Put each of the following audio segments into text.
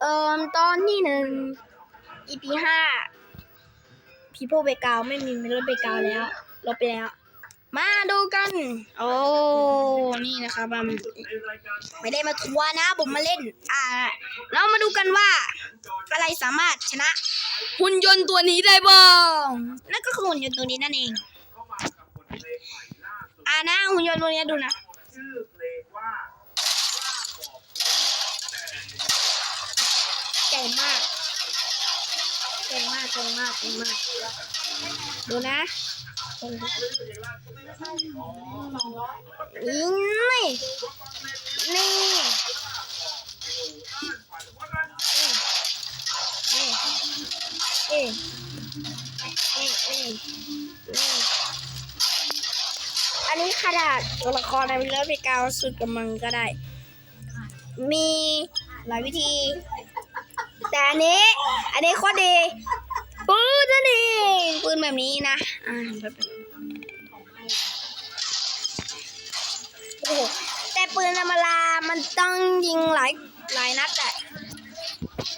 เอ่อตอนที่หนึ่ง EP ห้าพีโพเบกาวไม่มีรถเบกาวแล้วลบไปแล้ว มาดูกัน โอ้นี่นะครับมันไม่ได้มาทัวร์นะผมมาเล่น อ่า เรามาดูกันว่า อะไรสามารถชนะ หุ่นยนต์ตัวนี้ได้บ้างนั่นก็คือหุ่นยนต์ตัวนี้นั่นเองอ่านะหุ่นยนต์ตัวนี้ดูนะ ชื่อเพลงว่า เก่งมาก เก่งมากเก่งมากมาก ดูนะนี่นี่ นี่ นี่ นี่ นี่นี่อันนี้ขนาดตัวละครในวิลเลอร์ไปกาวสุดกำลังก็ได้ มีหลายวิธี แต่อันนี้ อันนี้โคตรดี ปืนนั่นเองปืน แบบนี้นะ อ่าแบบโอ้แต่ปืนธรรมดามันต้องยิงหลายหลายนัดอะ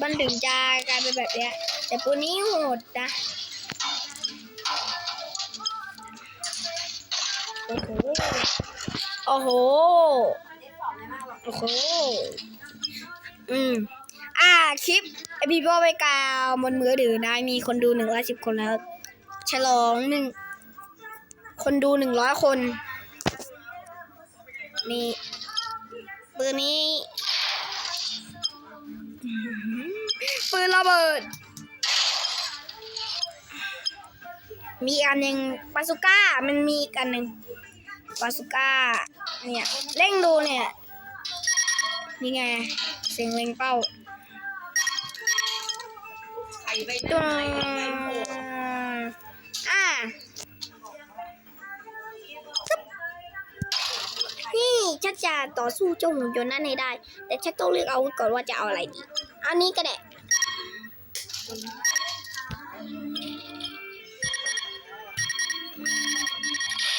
มันถึงจะกลายเป็นแบบเนี้ย แต่ปืนนี้โหดนะโอ้โห โอ้โห โอ้โห อืม อ่า คลิปไอพีโป้ไปกาวบนมือถือนะมีคนดูหนึ่งร้อยสิบคนแล้ว ฉลองหนึ่ง คนดูหนึ่งร้อยคน นี่ปืนนี้ปืนระเบิด มีอันหนึ่งปาสุก้า มันมีอีกอันหนึ่งปาสุก้า เนี่ย เร่งดูเนี่ย นี่ไง เสียงเล็งเป้าไข่ไปตัว จะต่อสู้เจ้าหุ่นยนต์นั่นให้ได้ แต่ชักต้องเลือกอาวุธก่อนว่าจะเอาอะไรดี อันนี้ก็ได้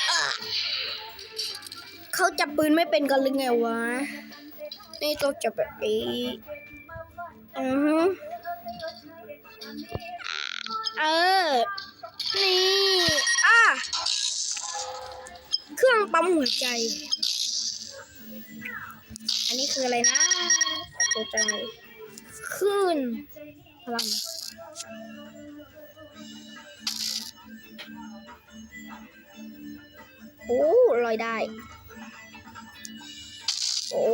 อะเขาจับปืนไม่เป็นกันหรือไงวะ นี่ต้องจับแบบนี้อือฮึเออ นี่ อะ เครื่องปั๊มหัวใจ อันนี้คืออะไรนะตัวใจขึ้นพลังโอ้ลอยได้ โอ้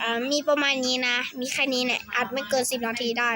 อ่ามีประมาณนี้นะ มีแค่นี้เนี่ยอัดไม่เกินสิบนาทีได้